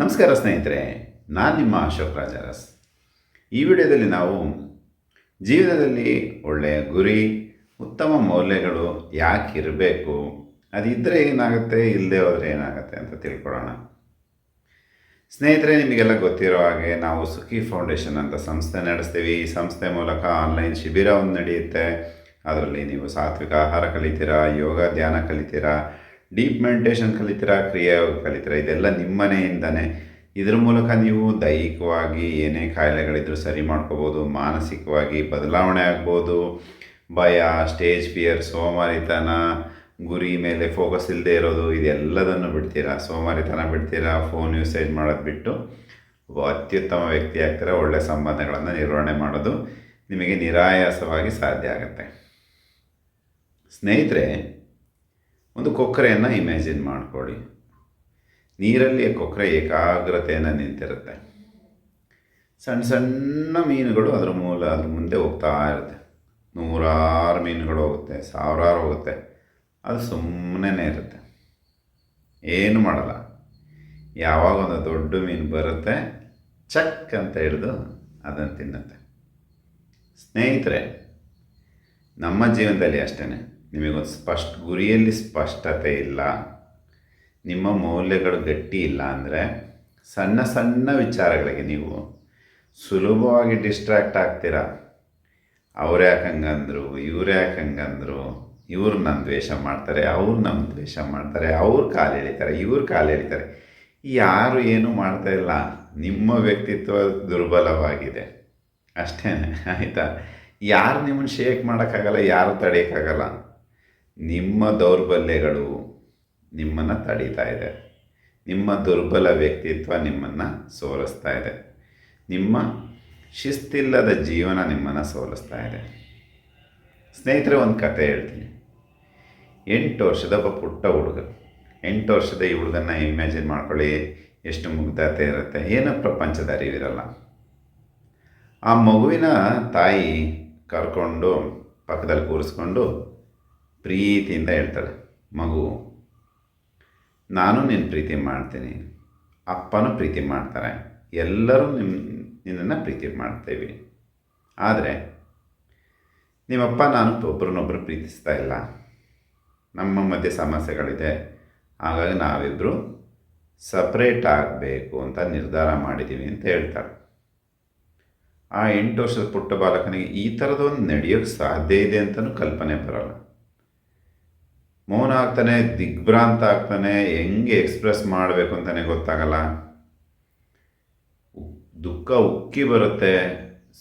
ನಮಸ್ಕಾರ ಸ್ನೇಹಿತರೆ, ನಾನು ನಿಮ್ಮ ಅಶೋಕ್ ರಾಜಾರಸ್. ಈ ವಿಡಿಯೋದಲ್ಲಿ ನಾವು ಜೀವನದಲ್ಲಿ ಒಳ್ಳೆಯ ಗುರಿ, ಉತ್ತಮ ಮೌಲ್ಯಗಳು ಯಾಕೆ ಇರಬೇಕು ಅದಿದ್ದರೆ ಏನಾಗುತ್ತೆ ಇಲ್ಲದೆ ಹೋದರೆ ಏನಾಗುತ್ತೆ ಅಂತ ತಿಳ್ಕೊಳ್ಳೋಣ. ಸ್ನೇಹಿತರೆ, ನಿಮಗೆಲ್ಲ ಗೊತ್ತಿರೋ ಹಾಗೆ ನಾವು ಸುಖಿ ಫೌಂಡೇಶನ್ ಅಂತ ಸಂಸ್ಥೆ ನಡೆಸ್ತೀವಿ. ಈ ಸಂಸ್ಥೆ ಮೂಲಕ ಆನ್ಲೈನ್ ಶಿಬಿರ ನಡೆಯುತ್ತೆ. ಅದರಲ್ಲಿ ನೀವು ಸಾತ್ವಿಕ ಆಹಾರ ಕಲಿತೀರಾ, ಯೋಗ, ಧ್ಯಾನ ಕಲಿತೀರಾ ಡೀಪ್ ಮೆಡಿಟೇಷನ್ ಕಲಿತೀರಾ, ಕ್ರಿಯೆ ಕಲಿತೀರಾ, ಇದೆಲ್ಲ ನಿಮ್ಮನೆಯಿಂದನೇ. ಇದ್ರ ಮೂಲಕ ನೀವು ದೈಹಿಕವಾಗಿ ಏನೇ ಕಾಯಿಲೆಗಳಿದ್ರೂ ಸರಿ ಮಾಡ್ಕೋಬೋದು, ಮಾನಸಿಕವಾಗಿ ಬದಲಾವಣೆ ಆಗ್ಬೋದು, ಭಯ, ಸ್ಟೇಜ್ ಫಿಯರ್, ಸೋಮಾರಿತನ, ಗುರಿ ಮೇಲೆ ಫೋಕಸ್ ಇಲ್ಲದೆ ಇರೋದು, ಇದೆಲ್ಲದನ್ನು ಬಿಡ್ತೀರಾ? ಸೋಮಾರಿತನ ಬಿಡ್ತೀರಾ? ಫೋನ್ ಯೂಸೇಜ್ ಮಾಡೋದು ಬಿಟ್ಟು ಅತ್ಯುತ್ತಮ ವ್ಯಕ್ತಿ ಆಗ್ತೀರಾ ಒಳ್ಳೆಯ ಸಂಬಂಧಗಳನ್ನು ನಿರ್ವಹಣೆ ಮಾಡೋದು ನಿಮಗೆ ನಿರಾಯಾಸವಾಗಿ ಸಾಧ್ಯ ಆಗುತ್ತೆ. ಸ್ನೇಹಿತರೆ ಒಂದು ಕೊಕ್ಕರೆಯನ್ನು ಇಮ್ಯಾಜಿನ್ ಮಾಡಿಕೊಳ್ಳಿ. ನೀರಲ್ಲಿ ಕೊಕ್ಕರೆ ಏಕಾಗ್ರತೆಯನ್ನು ನಿಂತಿರುತ್ತೆ. ಸಣ್ಣ ಸಣ್ಣ ಮೀನುಗಳು ಅದರ ಮೂಲ, ಅದ್ರ ಮುಂದೆ ಹೋಗ್ತಾ ಇರುತ್ತೆ. ನೂರಾರು ಮೀನುಗಳು ಹೋಗುತ್ತೆ, ಸಾವಿರಾರು ಹೋಗುತ್ತೆ. ಅದು ಸುಮ್ಮನೆ ಇರುತ್ತೆ. ಏನು ಮಾಡಲ್ಲ. ಯಾವಾಗ ಒಂದು ದೊಡ್ಡ ಮೀನು ಬರುತ್ತೆ, ಚಕ್ ಅಂತ ಹಿಡಿದು ಅದನ್ನು ತಿನ್ನುತ್ತೆ. ಸ್ನೇಹಿತರೆ, ನಮ್ಮ ಜೀವನದಲ್ಲಿ ಅಷ್ಟೇ ನಿಮಗೊಂದು ಸ್ಪಷ್ಟ, ಗುರಿಯಲ್ಲಿ ಸ್ಪಷ್ಟತೆ ಇಲ್ಲ. ನಿಮ್ಮ ಮೌಲ್ಯಗಳು ಗಟ್ಟಿ ಇಲ್ಲ ಅಂದರೆ ಸಣ್ಣ ಸಣ್ಣ ವಿಚಾರಗಳಿಗೆ ನೀವು ಸುಲಭವಾಗಿ ಡಿಸ್ಟ್ರ್ಯಾಕ್ಟ್ ಆಗ್ತೀರಾ? ಅವ್ರು ಯಾಕೆ ಹಂಗಂದ್ರು, ಇವ್ರು ಯಾಕೆ ಹಂಗಂದ್ರು, ಇವ್ರು ನನ್ನ ದ್ವೇಷ ಮಾಡ್ತಾರೆ, ಅವ್ರು ನಮ್ಮ ದ್ವೇಷ ಮಾಡ್ತಾರೆ, ಅವ್ರು ಕಾಲು ಎಳಿತಾರೆ, ಇವ್ರು ಕಾಲು ಎಳಿತಾರೆ. ಯಾರು ಏನೂ ಮಾಡ್ತಾ ಇಲ್ಲ, ನಿಮ್ಮ ವ್ಯಕ್ತಿತ್ವ ದುರ್ಬಲವಾಗಿದೆ. ಅಷ್ಟೇ ಆಯಿತಾ? ಯಾರು ನಿಮ್ಮನ್ನು ಶೇಕ್ ಮಾಡೋಕ್ಕಾಗಲ್ಲ, ಯಾರು ತಡೆಯೋಕ್ಕಾಗಲ್ಲ? ನಿಮ್ಮ ದೌರ್ಬಲ್ಯಗಳು ನಿಮ್ಮನ್ನು ತಡೀತಾ ಇದೆ. ನಿಮ್ಮ ದುರ್ಬಲ ವ್ಯಕ್ತಿತ್ವ ನಿಮ್ಮನ್ನು ಸೋಲಿಸ್ತಾ ಇದೆ. ನಿಮ್ಮ ಶಿಸ್ತಿಲ್ಲದ ಜೀವನ ನಿಮ್ಮನ್ನು ಸೋಲಿಸ್ತಾ ಇದೆ. ಸ್ನೇಹಿತರೆ, ಒಂದು ಕತೆ ಹೇಳ್ತೀನಿ. ಎಂಟು ವರ್ಷದ ಒಬ್ಬ ಪುಟ್ಟ ಹುಡುಗ. ಎಂಟು ವರ್ಷದ ಈ ಹುಡುಗನ ಇಮ್ಯಾಜಿನ್ ಮಾಡ್ಕೊಳ್ಳಿ, ಎಷ್ಟು ಮುಗ್ಧತೆ ಇರುತ್ತೆ. ಏನೋ ಪ್ರಪಂಚದ ಅರಿವಿರಲ್ಲ ಆ ಮಗುವಿನ ತಾಯಿ ಕರ್ಕೊಂಡು, ಪಕ್ಕದಲ್ಲಿ ಕೂರಿಸ್ಕೊಂಡು ಪ್ರೀತಿಯಿಂದ ಹೇಳ್ತಾಳೆ, ಮಗು, ನಾನು ನಿನ್ನ ಪ್ರೀತಿ ಮಾಡ್ತೀನಿ. ಅಪ್ಪನೂ ಪ್ರೀತಿ ಮಾಡ್ತಾರೆ. ಎಲ್ಲರೂ ನಿಮ್ಮ ನಿನ್ನನ್ನು ಪ್ರೀತಿ ಮಾಡ್ತೇವೆ. ಆದರೆ, ನಿಮ್ಮಪ್ಪ ನಾನು ಒಬ್ಬರನ್ನೊಬ್ಬರು ಪ್ರೀತಿಸ್ತಾ ಇಲ್ಲ. ನಮ್ಮ ಮಧ್ಯೆ ಸಮಸ್ಯೆಗಳಿದೆ. ಹಾಗಾಗಿ ನಾವಿಬ್ಬರು ಸಪ್ರೇಟ್ ಆಗಬೇಕು ಅಂತ ನಿರ್ಧಾರ ಮಾಡಿದ್ದೀವಿ ಅಂತ ಹೇಳ್ತಾರೆ ಆ ಎಂಟು ವರ್ಷದ ಪುಟ್ಟ ಬಾಲಕನಿಗೆ ಈ ಥರದೊಂದು ನಡೆಯೋಕ್ಕೆ ಸಾಧ್ಯ ಇದೆ ಅಂತಲೂ ಕಲ್ಪನೆ ಬರೋಲ್ಲ. ಮೌನ ಆಗ್ತಾನೆ, ದಿಗ್ಭ್ರಾಂತ ಆಗ್ತಾನೆ, ಹೆಂಗೆ ಎಕ್ಸ್ಪ್ರೆಸ್ ಮಾಡಬೇಕು ಅಂತಲೇ ಗೊತ್ತಾಗಲ್ಲ. ದುಃಖ ಉಕ್ಕಿ ಬರುತ್ತೆ,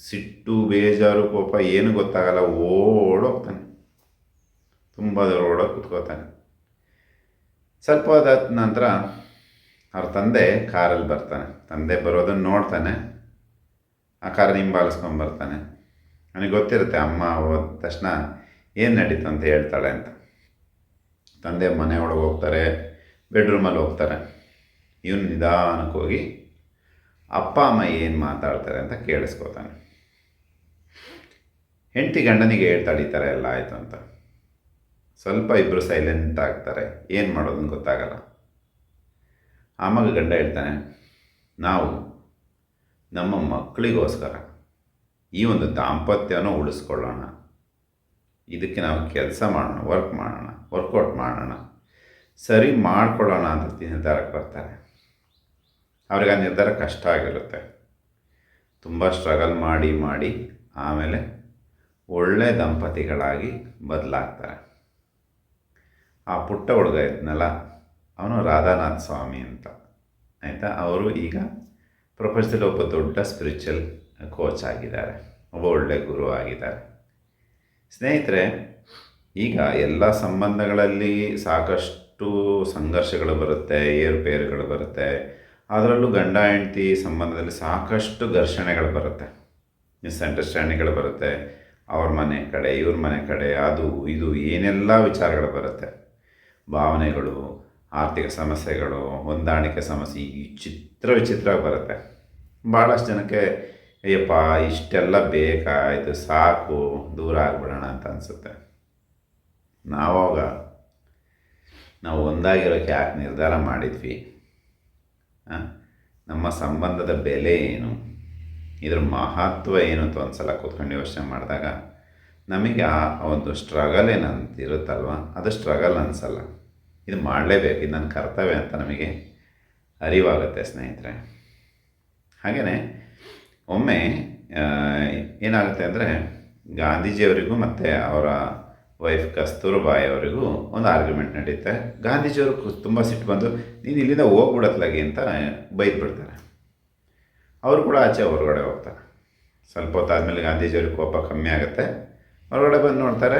ಸಿಟ್ಟು, ಬೇಜಾರು, ಕೋಪ, ಏನು ಗೊತ್ತಾಗಲ್ಲ, ಓಡೋಗ್ತಾನೆ. ತುಂಬ ದೂರ ಓಡೋಗಿ ಕುತ್ಕೋತಾನೆ. ಸ್ವಲ್ಪ ಅದಾದ ನಂತರ ಅವ್ರ ತಂದೆ ಕಾರಲ್ಲಿ ಬರ್ತಾನೆ. ತಂದೆ ಬರೋದನ್ನು ನೋಡ್ತಾನೆ. ಆ ಕಾರ ಹಿಂಬಾಲಿಸ್ಕೊಂಡು ಬರ್ತಾನೆ. ನನಗೆ ಗೊತ್ತಿರುತ್ತೆ, ಅಮ್ಮ ಹೋದ ತಕ್ಷಣ ಏನು ನಡೀತು ಅಂತ ಹೇಳ್ತಾಳೆ ಅಂತ. ತಂದೆ ಮನೆ ಒಳಗೆ ಹೋಗ್ತಾರೆ ಬೆಡ್ರೂಮಲ್ಲಿ ಹೋಗ್ತಾರೆ. ಇವನು ನಿಧಾನಕ್ಕೆ ಹೋಗಿ, ಅಪ್ಪ, ಅಮ್ಮ ಏನು ಮಾತಾಡ್ತಾರೆ ಅಂತ ಕೇಳಿಸ್ಕೋತಾನೆ. ಹೆಂಡತಿ ಗಂಡನಿಗೆ ಹೇಳ್ತಾಳೆ ಈ ಎಲ್ಲ ಆಯಿತು ಅಂತ. ಸ್ವಲ್ಪ ಇಬ್ಬರು ಸೈಲೆಂಟ್ ಆಗ್ತಾರೆ. ಏನು ಮಾಡೋದು ಗೊತ್ತಾಗಲ್ಲ. ಆಮಗ ಗಂಡ ಹೇಳ್ತಾನೆ, ನಾವು ನಮ್ಮ ಮಕ್ಕಳಿಗೋಸ್ಕರ ಈ ಒಂದು ದಾಂಪತ್ಯನೂ ಉಳಿಸ್ಕೊಳ್ಳೋಣ. ಇದಕ್ಕೆ ನಾವು ಕೆಲಸ ಮಾಡೋಣ ವರ್ಕ್ ಮಾಡೋಣ. ವರ್ಕೌಟ್ ಮಾಡೋಣ. ಸರಿ ಮಾಡಿಕೊಡೋಣ ಅಂತ ನಿರ್ಧಾರಕ್ಕೆ ಬರ್ತಾರೆ. ಅವ್ರಿಗೆ ಆ ನಿರ್ಧಾರ ಕಷ್ಟ ಆಗಿರುತ್ತೆ. ತುಂಬ ಸ್ಟ್ರಗಲ್ ಮಾಡಿ ಮಾಡಿ ಆಮೇಲೆ ಒಳ್ಳೆ ದಂಪತಿಗಳಾಗಿ ಬದಲಾಗ್ತಾರೆ. ಆ ಪುಟ್ಟ ಹುಡುಗ ಇದ್ನಲ್ಲ, ಅವನು ರಾಧಾನಾಥ್ ಸ್ವಾಮಿ ಅಂತ. ಆಯಿತಾ? ಅವರು ಈಗ ಪ್ರಪಂಚದಲ್ಲಿ ಒಬ್ಬ ದೊಡ್ಡ ಸ್ಪಿರಿಚುವಲ್ ಕೋಚ್ ಆಗಿದ್ದಾರೆ. ಒಬ್ಬ ಒಳ್ಳೆ ಗುರು ಆಗಿದ್ದಾರೆ. ಸ್ನೇಹಿತರೆ ಈಗ ಎಲ್ಲ ಸಂಬಂಧಗಳಲ್ಲಿ ಸಾಕಷ್ಟು ಸಂಘರ್ಷಗಳು ಬರುತ್ತೆ, ಏರುಪೇರುಗಳು ಬರುತ್ತೆ. ಅದರಲ್ಲೂ ಗಂಡ, ಹೆಂಡತಿ ಸಂಬಂಧದಲ್ಲಿ ಸಾಕಷ್ಟು ಘರ್ಷಣೆಗಳು ಬರುತ್ತೆ. ಮಿಸ್ಅಂಡರ್ಸ್ಟ್ಯಾಂಡಿಂಗ್ಗಳು ಬರುತ್ತೆ. ಅವ್ರ ಮನೆ ಕಡೆ, ಇವ್ರ ಮನೆ ಕಡೆ, ಅದು, ಇದು, ಏನೆಲ್ಲ ವಿಚಾರಗಳು ಬರುತ್ತೆ. ಭಾವನೆಗಳು, ಆರ್ಥಿಕ ಸಮಸ್ಯೆಗಳು, ಹೊಂದಾಣಿಕೆ ಸಮಸ್ಯೆ, ಈ ಚಿತ್ರ ವಿಚಿತ್ರ ಬರುತ್ತೆ. ಭಾಳಷ್ಟು ಜನಕ್ಕೆ, ಅಯ್ಯಪ್ಪ, ಇಷ್ಟೆಲ್ಲ ಬೇಕಾಯಿತು ಸಾಕು, ದೂರ ಆಗ್ಬಿಡೋಣ ಅಂತ ಅನಿಸುತ್ತೆ. ನಾವಾಗ ನಾವು ಒಂದಾಗಿರೋಕ್ಕೆ ಯಾಕೆ ನಿರ್ಧಾರ ಮಾಡಿದ್ವಿ? ನಮ್ಮ ಸಂಬಂಧದ ಬೆಲೆ ಏನು? ಇದ್ರ ಮಹತ್ವ ಏನು ಅಂತ ಒಂದು ಸಲ ಕೂತ್ಕೊಂಡು ಯೋಚನೆ ಮಾಡಿದಾಗ ನಮಗೆ ಆ ಒಂದು ಸ್ಟ್ರಗಲ್ ಏನಂತ ಇರುತ್ತಲ್ವ ಅದು ಸ್ಟ್ರಗಲ್ ಅನಿಸಲ್ಲ. ಇದು ಮಾಡಲೇಬೇಕು. ಇದು ನನ್ನ ಕರ್ತವ್ಯ ಅಂತ ನಮಗೆ ಅರಿವಾಗುತ್ತೆ ಸ್ನೇಹಿತರೆ. ಹಾಗೆಯೇ ಒಮ್ಮೆ ಏನಾಗುತ್ತೆ ಅಂದರೆ ಗಾಂಧೀಜಿಯವರಿಗೂ ಮತ್ತು ಅವರ ವೈಫ್ ಕಸ್ತೂರ್ಬಾಯಿ ಅವರಿಗೂ ಒಂದು ಆರ್ಗ್ಯುಮೆಂಟ್ ನಡೀತೆ. ಗಾಂಧೀಜಿಯವರು ತುಂಬ ಸಿಟ್ಟು ಬಂದು, ನೀನು ಇಲ್ಲಿಂದ ಹೋಗ್ಬಿಡತ್ಲಾಗಿ ಅಂತ ಬೈದ್ಬಿಡ್ತಾರೆ. ಅವರು ಕೂಡ ಆಚೆ ಹೊರಗಡೆ ಹೋಗ್ತಾರೆ. ಸ್ವಲ್ಪ ಹೊತ್ತಾದಮೇಲೆ ಗಾಂಧೀಜಿಯವ್ರಿಗೆ ಕೋಪ ಕಮ್ಮಿ ಆಗುತ್ತೆ. ಹೊರಗಡೆ ಬಂದು ನೋಡ್ತಾರೆ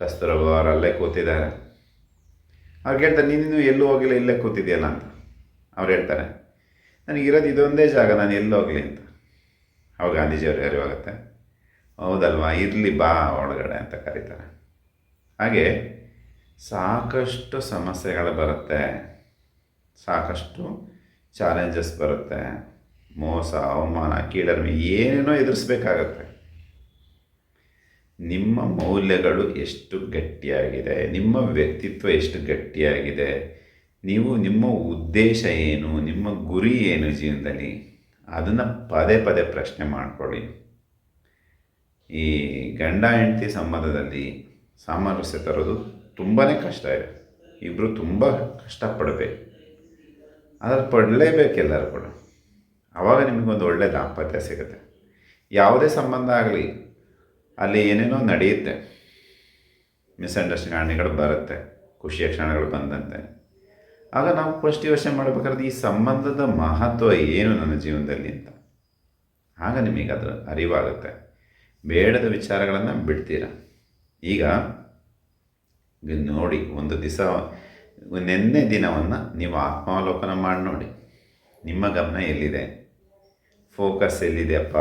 ಕಸ್ತೂರಬಾ ಅವರು ಅಲ್ಲೇ ಕೂತಿದ್ದಾರೆ. ಅವ್ರು ಕೇಳ್ತಾರೆ, ನೀನು ಎಲ್ಲೂ ಹೋಗಿಲ್ಲ, ಇಲ್ಲೇ ಕೂತಿದೆಯಲ್ಲ ಅಂತ. ಅವ್ರು ಹೇಳ್ತಾರೆ, ನನಗಿರೋದು ಇದೊಂದೇ ಜಾಗ, ನಾನು ಎಲ್ಲೂ ಹೋಗಲಿ ಅಂತ. ಅವಾಗ ಗಾಂಧೀಜಿಯವ್ರಿಗೆ ಅರಿವಾಗುತ್ತೆ ಹೌದಲ್ವಾ? ಇರಲಿ ಬಾ ಒಳಗಡೆ ಅಂತ ಕರೀತಾರೆ. ಹಾಗೆ ಸಾಕಷ್ಟು ಸಮಸ್ಯೆಗಳು ಬರುತ್ತೆ. ಸಾಕಷ್ಟು ಚಾಲೆಂಜಸ್ ಬರುತ್ತೆ. ಮೋಸ, ಅವಮಾನ, ಕೀಳರಿಮೆ, ಏನೇನೋ ಎದುರಿಸ್ಬೇಕಾಗತ್ತೆ. ನಿಮ್ಮ ಮೌಲ್ಯಗಳು ಎಷ್ಟು ಗಟ್ಟಿಯಾಗಿದೆ? ನಿಮ್ಮ ವ್ಯಕ್ತಿತ್ವ ಎಷ್ಟು ಗಟ್ಟಿಯಾಗಿದೆ? ನೀವು ನಿಮ್ಮ ಉದ್ದೇಶ ಏನು? ನಿಮ್ಮ ಗುರಿ ಏನು ಜೀವನದಲ್ಲಿ? ಅದನ್ನು ಪದೇ ಪದೇ ಪ್ರಶ್ನೆ ಮಾಡ್ಕೊಳ್ಳಿ. ಈ ಗಂಡ ಹೆಂಡತಿ ಸಂಬಂಧದಲ್ಲಿ ಸಾಮರಸ್ಯ ತರೋದು ತುಂಬಾ ಕಷ್ಟ ಇದೆ. ಇಬ್ಬರು ತುಂಬ ಕಷ್ಟಪಡಬೇಕು. ಆದರೆ ಪಡಲೇಬೇಕು ಎಲ್ಲರೂ ಕೂಡ. ಆವಾಗ ನಿಮಗೊಂದು ಒಳ್ಳೆಯ ದಾಂಪತ್ಯ ಸಿಗುತ್ತೆ. ಯಾವುದೇ ಸಂಬಂಧ ಆಗಲಿ, ಅಲ್ಲಿ ಏನೇನೋ ನಡೆಯುತ್ತೆ. ಮಿಸ್ಅಂಡರ್ಸ್ಟ್ಯಾಂಡಿಂಗ್ಗಳು ಬರುತ್ತೆ, ಖುಷಿಯ ಕ್ಷಣಗಳು ಬಂದಂತೆ. ಆಗ ನಾವು ಫಸ್ಟ್ ಯೋಚನೆ ಮಾಡಬೇಕಾದ್ರೆ ಈ ಸಂಬಂಧದ ಮಹತ್ವ ಏನು ನನ್ನ ಜೀವನದಲ್ಲಿ ಅಂತ. ಆಗ ನಿಮಗೆ ಅದರ ಅರಿವಾಗುತ್ತೆ. ಬೇಡದ ವಿಚಾರಗಳನ್ನು ಬಿಡ್ತೀರ? ಈಗ ನೋಡಿ, ಒಂದು ದಿವಸ ನಿನ್ನೆ ದಿನವನ್ನು ನೀವು ಆತ್ಮಾವಲೋಕನ ಮಾಡಿ ನೋಡಿ. ನಿಮ್ಮ ಗಮನ ಎಲ್ಲಿದೆ? ಫೋಕಸ್ ಎಲ್ಲಿದೆಯಪ್ಪ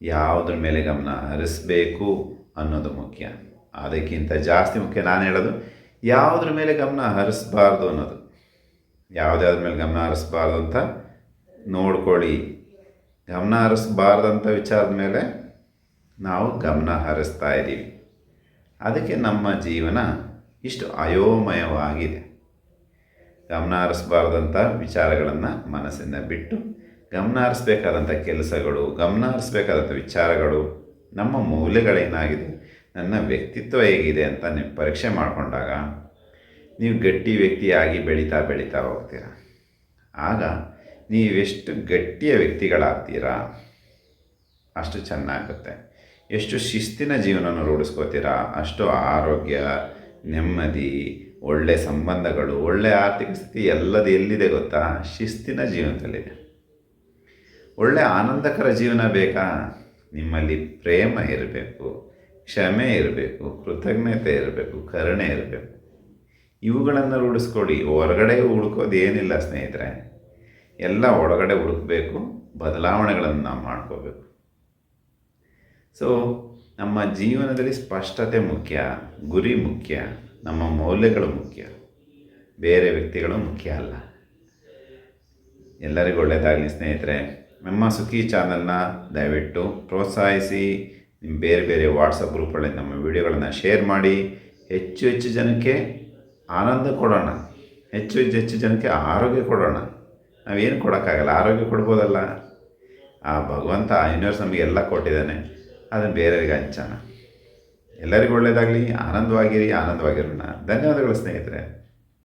ಯಾವುದ್ರ ಮೇಲೆ ಗಮನ ಹರಿಸ್ಬೇಕು ಅನ್ನೋದು ಮುಖ್ಯ. ಅದಕ್ಕಿಂತ ಜಾಸ್ತಿ ಮುಖ್ಯ ನಾನು ಹೇಳೋದು, ಯಾವುದ್ರ ಮೇಲೆ ಗಮನ ಹರಿಸ್ಬಾರ್ದು ಅನ್ನೋದು. ಯಾವುದ್ಯಾವ್ದ್ರ ಮೇಲೆ ಗಮನ ಹರಿಸ್ಬಾರ್ದು ಅಂತ ನೋಡ್ಕೊಳ್ಳಿ. ಗಮನ ಹರಿಸ್ಬಾರ್ದಂಥ ವಿಚಾರದ ಮೇಲೆ ನಾವು ಗಮನ ಹರಿಸ್ತಾ ಇದ್ದೀವಿ. ಅದಕ್ಕೆ ನಮ್ಮ ಜೀವನ ಇಷ್ಟು ಅಯೋಮಯವಾಗಿದೆ ಗಮನ ಹರಿಸ್ಬಾರ್ದಂಥ ವಿಚಾರಗಳನ್ನು ಮನಸ್ಸಿಂದ ಬಿಟ್ಟು ಗಮನ ಹರಿಸ್ಬೇಕಾದಂಥ ಕೆಲಸಗಳು, ಗಮನ ಹರಿಸ್ಬೇಕಾದಂಥ ವಿಚಾರಗಳು ನಮ್ಮ ಮೌಲ್ಯಗಳೇನಾಗಿದೆ, ನನ್ನ ವ್ಯಕ್ತಿತ್ವ ಹೇಗಿದೆ ಅಂತ ನೀವು ಪರೀಕ್ಷೆ ಮಾಡಿಕೊಂಡಾಗ ನೀವು ಗಟ್ಟಿ ವ್ಯಕ್ತಿಯಾಗಿ ಬೆಳೀತಾ ಬೆಳೀತಾ ಹೋಗ್ತೀರ. ಆಗ ನೀವೆಷ್ಟು ಗಟ್ಟಿಯ ವ್ಯಕ್ತಿಗಳಾಗ್ತೀರಾ? ಅಷ್ಟು ಚೆನ್ನಾಗುತ್ತೆ. ಎಷ್ಟು ಶಿಸ್ತಿನ ಜೀವನವನ್ನು ರೂಢಿಸ್ಕೋತೀರಾ? ಅಷ್ಟು ಆರೋಗ್ಯ, ನೆಮ್ಮದಿ, ಒಳ್ಳೆ ಸಂಬಂಧಗಳು, ಒಳ್ಳೆ ಆರ್ಥಿಕ ಸ್ಥಿತಿ ಎಲ್ಲದು ಎಲ್ಲಿದೆ ಗೊತ್ತಾ? ಶಿಸ್ತಿನ ಜೀವನದಲ್ಲಿದೆ ಒಳ್ಳೆ ಆನಂದಕರ ಜೀವನ ಬೇಕಾ? ನಿಮ್ಮಲ್ಲಿ ಪ್ರೇಮ ಇರಬೇಕು, ಕ್ಷಮೆ ಇರಬೇಕು, ಕೃತಜ್ಞತೆ ಇರಬೇಕು, ಕರುಣೆ ಇರಬೇಕು. ಇವುಗಳನ್ನು ರೂಢಿಸ್ಕೊಡಿ ಹೊರಗಡೆ ಹುಡುಕೋದು ಏನಿಲ್ಲ ಸ್ನೇಹಿತರೆ. ಎಲ್ಲ ಒಳಗಡೆ ಹುಡುಕಬೇಕು, ಬದಲಾವಣೆಗಳನ್ನು ನಾವು ಮಾಡ್ಕೋಬೇಕು. ಸೊ ನಮ್ಮ ಜೀವನದಲ್ಲಿ ಸ್ಪಷ್ಟತೆ ಮುಖ್ಯ, ಗುರಿ ಮುಖ್ಯ, ನಮ್ಮ ಮೌಲ್ಯಗಳು ಮುಖ್ಯ. ಬೇರೆ ವ್ಯಕ್ತಿಗಳು ಮುಖ್ಯ ಅಲ್ಲ. ಎಲ್ಲರಿಗೂ ಒಳ್ಳೆಯದಾಗಲಿ ಸ್ನೇಹಿತರೆ, ನಮ್ಮ ಸುಖಿ ಚಾನಲ್ನ ದಯವಿಟ್ಟು ಪ್ರೋತ್ಸಾಹಿಸಿ, ನಿಮ್ಮ ಬೇರೆ ಬೇರೆ ವಾಟ್ಸಪ್ ಗ್ರೂಪ್ಗಳಲ್ಲಿ ನಮ್ಮ ವಿಡಿಯೋಗಳನ್ನು ಶೇರ್ ಮಾಡಿ, ಹೆಚ್ಚು ಹೆಚ್ಚು ಜನಕ್ಕೆ ಆನಂದ ಕೊಡೋಣ. ಹೆಚ್ಚು ಹೆಚ್ಚು ಹೆಚ್ಚು ಜನಕ್ಕೆ ಆರೋಗ್ಯ ಕೊಡೋಣ. ನಾವೇನು ಕೊಡೋಕ್ಕಾಗಲ್ಲ, ಆರೋಗ್ಯ ಕೊಡ್ಬೋದಲ್ಲ. ಆ ಭಗವಂತ ಆ ಯೂನಿವರ್ಸ್ ನಮಗೆ ಎಲ್ಲ ಕೊಟ್ಟಿದ್ದಾನೆ. ಅದನ್ನು ಬೇರೆಯವರಿಗೆ ಹಂಚೋಣ. ಎಲ್ಲರಿಗೂ ಒಳ್ಳೆಯದಾಗಲಿ ಆನಂದವಾಗಿರಿ, ಆನಂದವಾಗಿರೋಣ. ಧನ್ಯವಾದಗಳು ಸ್ನೇಹಿತರೆ.